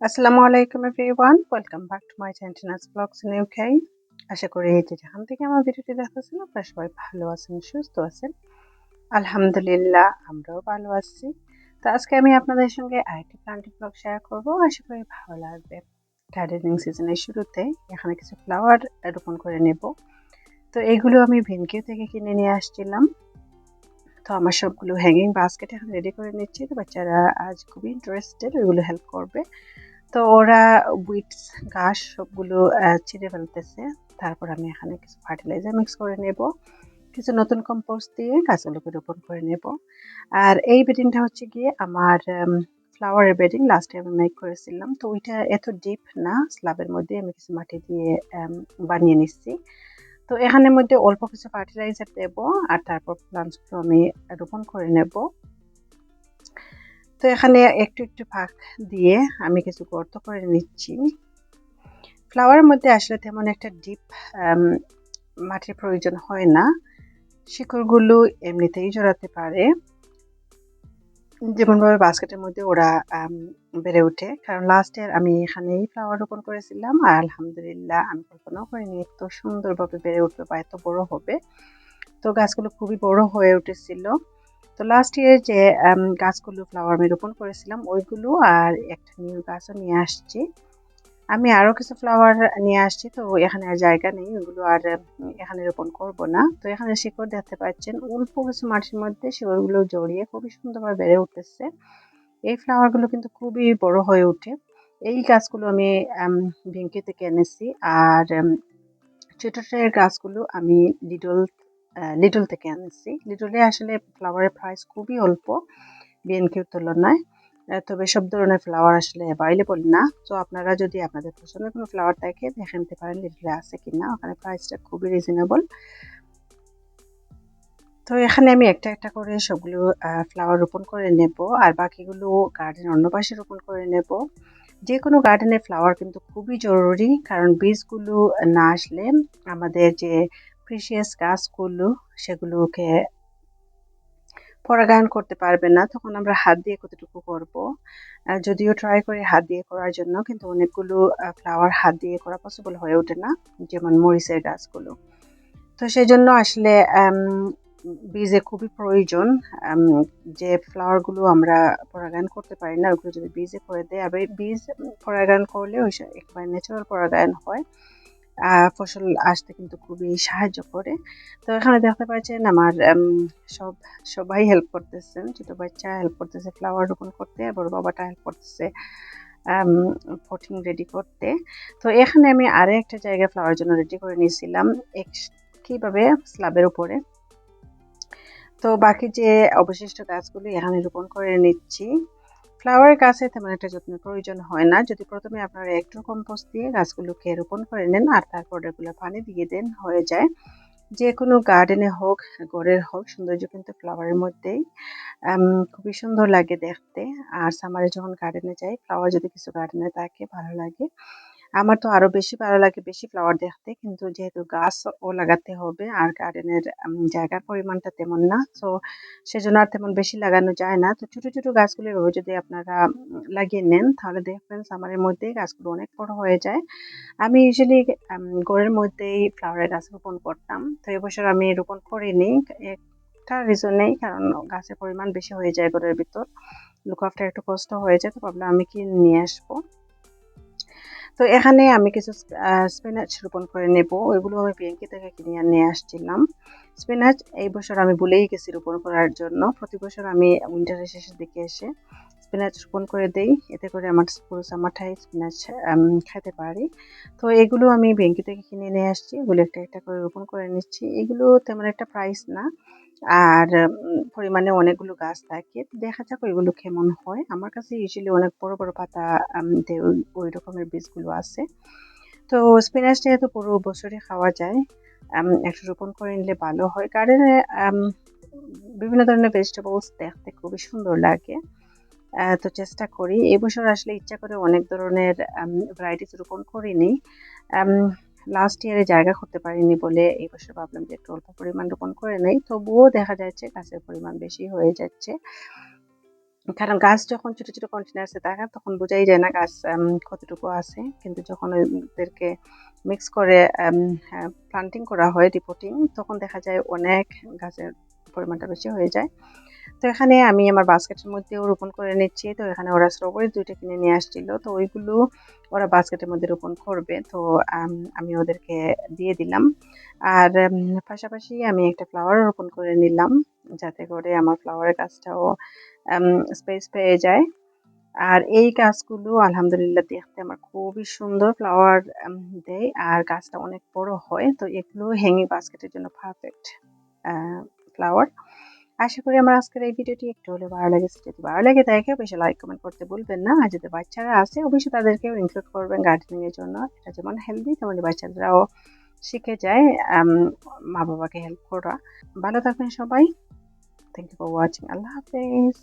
আসসালামু আলাইকুম everyone welcome back to my চ্যান্টিনাস blogs in UK আশা করি এই যে যেখান থেকে আমার ভিডিওটি দেখাচ্ছেন আপনারা সবাই ভালো আছেন, সুস্থ আছেন। আলহামদুলিল্লাহ, আমরাও ভালো আছি। তো আজকে আমি আপনাদের সঙ্গে আরেকটি প্লান্টের ব্লগ শেয়ার করব। আশা করি ভালো লাগবে। গার্ডেনিং সিজনের শুরুতে এখানে কিছু ফ্লাওয়ার রোপণ করে নেব। তো এইগুলো আমি ভিনকিউ থেকে কিনে নিয়ে আসছিলাম। তো আমার সবগুলো হ্যাঙ্গিং বাস্কেট এখন রেডি করে নিচ্ছি। তো বাচ্চারা আজ খুবই ইন্টারেস্টেড ওইগুলো হেল্প করবে। তো ওরা উইটস ঘাস সবগুলো ছিঁড়ে ফেলতেছে। তারপর আমি এখানে কিছু ফার্টিলাইজার মিক্স করে নেব। কিছু নতুন কম্পোস্ট দিয়ে গাছগুলোকে রোপণ করে নেব। আর এই বেডিংটা হচ্ছে গিয়ে আমার ফ্লাওয়ারের বেডিং লাস্টে আমি মেক করেছিলাম। তো ওইটা এত ডিপ না স্লাবের মধ্যে আমি কিছু মাটি দিয়ে বানিয়ে নিচ্ছি। তো এখানের মধ্যে অল্প কিছু ফার্টিলাইজার দেব আর তারপর প্লান্টসগুলো আমি রোপণ করে নেব। তো এখানে একটু একটু ফাঁক দিয়ে আমি কিছু গর্ত করে নিচ্ছি। ফ্লাওয়ারের মধ্যে আসলে তেমন একটা ডিপ মাটির প্রয়োজন হয় না। শিকড়গুলো এমনিতেই জড়াতে পারে। যেমনভাবে বাস্কেটের মধ্যে ওরা বেড়ে ওঠে। কারণ লাস্ট আমি এখানেই ফ্লাওয়ার রোপণ করেছিলাম আর আলহামদুলিল্লাহ আমি কল্পনাও করিনি এত সুন্দরভাবে বেড়ে উঠবে বা এত বড় হবে। তো গাছগুলো খুবই বড় হয়ে উঠেছিল। তো লাস্ট ইয়ার যে গাছগুলো ফ্লাওয়ার আমি রোপণ করেছিলাম, ওইগুলো আর একটা নিউ গাছও নিয়ে আসছি। আমি আরও কিছু ফ্লাওয়ার নিয়ে আসছি, তো এখানে আর জায়গা নেই, ওগুলো আর এখানে রোপণ করব না। তো এখানে শিকড় দেখতে পাচ্ছেন, অল্প কিছু মাটির মধ্যে শিকড়গুলো জড়িয়ে খুবই সুন্দরভাবে বেড়ে উঠতেছে। এই ফ্লাওয়ারগুলো কিন্তু খুবই বড় হয়ে ওঠে। এই গাছগুলো আমি ভেঙ্কি থেকে এনেছি আর ছোটো গাছগুলো আমি লিডল লিডল থেকে আনছি। লিটলে আসলে ফ্লাওয়ারের প্রাইস খুবই অল্প বিএনকিউর তুলনায়। তবে সব ধরনের ফ্লাওয়ার আসলে অ্যাভেলেবল না। তো আপনারা যদি আপনাদের পছন্দের কোনো ফ্লাওয়ার থাকে দেখে নিতে পারেন লিটলে আছে কি না ওখানে প্রাইসটা খুবই রিজনেবল তো এখানে আমি একটা একটা করে সবগুলো ফ্লাওয়ার রোপণ করে নেব। আর বাকিগুলো গার্ডেন অন্য পাশে রোপণ করে নেব। যে কোনো গার্ডেনের ফ্লাওয়ার কিন্তু খুবই জরুরি। কারণ বীজগুলো না আসলে আমাদের যে প্রিসিয়াস গাছগুলো, সেগুলোকে পরাগায়ন করতে পারবে না। তখন আমরা হাত দিয়ে কতটুকু করব? যদিও ট্রাই করি হাত দিয়ে করার জন্য, কিন্তু অনেকগুলো ফ্লাওয়ার হাত দিয়ে করা পসিবল হয়ে ওঠে না, যেমন মরিচের গাছগুলো। তো সেই জন্য আসলে বীজে খুবই প্রয়োজন যে ফ্লাওয়ারগুলো আমরা পরাগায়ন করতে পারি না, ওগুলো যদি বীজে করে দেয়। আবার বীজ পরাগায়ন করলে ওই একবারে ন্যাচারাল পরাগায়ন হয়। ফসল আসতে কিন্তু খুবই সাহায্য করে। তো এখানে দেখতে পাচ্ছেন আমার সব, সবাই হেল্প করতেছেন। ছোটো বাচ্চা হেল্প করতেছে ফ্লাওয়ার রোপণ করতে, আর বড় বাবাটা হেল্প করতেছে পটিং রেডি করতে। তো এখানে আমি আরও একটা জায়গায় ফ্লাওয়ার জন্য রেডি করে নিয়েছিলাম কীভাবে? স্ল্যাবের উপরে। তো বাকি যে অবশিষ্ট গাছগুলি এখানে রোপণ করে নিচ্ছি। ফ্লাওয়ার গাছে তেমন একটা যত্নের প্রয়োজন হয় না। যদি প্রথমে আপনারা একটু কম্পোস্ট দিয়ে গাছগুলোকে রোপণ করে নেন আর তারপর এগুলো পানি দিয়ে দেন হয়ে যায়। যে কোনো গার্ডেনে হোক, ঘরের হোক, সৌন্দর্য কিন্তু ফ্লাওয়ারের মধ্যেই। খুবই সুন্দর লাগে দেখতে। আর সামারে যখন গার্ডেনে যাই ফ্লাওয়ার যদি কিছু গার্ডেনে থাকে, ভালো লাগে। আমার তো আরও বেশি ভালো লাগে বেশি ফ্লাওয়ার দেখতে। কিন্তু যেহেতু গাছও লাগাতে হবে আর গার্ডেনের জায়গার পরিমাণটা তেমন না, তো সেজন্য আর তেমন বেশি লাগানো যায় না। তো ছোটো ছোটো গাছগুলো এভাবে যদি আপনারা লাগিয়ে নেন, তাহলে দেখবেন সামারের মধ্যেই গাছগুলো অনেক বড় হয়ে যায়। আমি ইউজুয়ালি ঘরের মধ্যেই ফ্লাওয়ারের গাছ রোপণ করতাম। তো এবছর আমি রোপণ করিনি, একটা রিজন নেই, কারণ গাছের পরিমাণ বেশি হয়ে যায় ঘরের ভিতর। লুক আফটার একটু কষ্ট হয়ে যায়, তো ভাবলাম আমি কি নিয়ে আসব। তো এখানে আমি কিছু স্পিনাচ রোপণ করে নেব। ওইগুলো আমি বিএনকি থেকে কিনে নিয়ে আসছিলাম। স্পিনাচ এই বছর আমি ভুলেই গেছি রোপণ করার জন্য। প্রতি বছর আমি উইন্টারের শেষের দিকে এসে স্পিনাচ রোপণ করে দেই। এতে করে আমার পুরো সামারটাই স্পিনাচ খেতে পারি। তো এগুলো আমি ব্যাঙ্কি থেকে কিনে নিয়ে আসছি। এগুলো একটা একটা করে রোপণ করে নিচ্ছি। এগুলো তেমন একটা প্রাইস না। আর পরিমাণে অনেকগুলো গাছ থাকে। দেখা যাক ওইগুলো কেমন হয়। আমার কাছে ইউজুয়ালি অনেক বড় বড় পাতা ওই রকমের বীজগুলো আছে। তো স্পিনাচ যেহেতু পুরো বছরই খাওয়া যায় একটু রোপণ করে নিলে ভালো হয়। গার্ডেনে বিভিন্ন ধরনের ভেজিটেবলস দেখতে খুবই সুন্দর লাগে। তো চেষ্টা করি। এবছর আসলে ইচ্ছা করে অনেক ধরনের ভ্যারাইটিস রোপণ করিনি। লাস্ট ইয়ারে জায়গা করতে পারিনি বলে এই বছর ভাবলাম যে একটু অল্প পরিমাণ রোপণ করে নেই। তবুও দেখা যাচ্ছে গাছের পরিমাণ বেশি হয়ে যাচ্ছে। কারণ গাছ যখন ছোট ছোট কন্টেনার্সে থাকে তখন বোঝাই যায় না গাছ কতটুকু আছে। কিন্তু যখন ওদেরকে মিক্স করে প্লান্টিং করা হয় রিপোর্টিং তখন দেখা যায় অনেক গাছের পরিমাণটা বেশি হয়ে যায়। তো এখানে আমি আমার বাস্কেটের মধ্যেও রোপণ করে নিচ্ছি। তো এখানে ওরা স্ট্রবেরি দুইটা কিনে নিয়ে আসছিল। তো ওইগুলো ওরা বাস্কেটের মধ্যে রোপণ করবে। তো, আমি ওদেরকে দিয়ে দিলাম। আর পাশাপাশি আমি একটা ফ্লাওয়ার রোপণ করে নিলাম। যাতে করে আমার ফ্লাওয়ারের গাছটাও স্পেস পেয়ে যায়। আর এই গাছগুলো আলহামদুলিল্লাহ দেখতে আমার খুবই সুন্দর ফ্লাওয়ার দেয়। আর গাছটা অনেক বড় হয়। তো এগুলো হ্যাঙ্গিং বাস্কেটের জন্য পারফেক্ট ফ্লাওয়ার আশা করি আমার আজকের এই ভিডিওটি একটু হলে ভালো লেগেছে। যদি ভালো লাগে থাকে অবশ্যই লাইক কমেন্ট করতে ভুলবেন না। আর যদি বাচ্চারা আছে, অবশ্যই তাদেরকেও ইনক্লুড করবেন গার্ডেনিং এর জন্য। এটা যেমন হেলদি তেমন বাচ্চারাও শিখে যায় মা বাবাকে হেল্প করা। ভালো থাকবেন সবাই। থ্যাংক ইউ ফর ওয়াচিং আল্লাহ হাফেজ।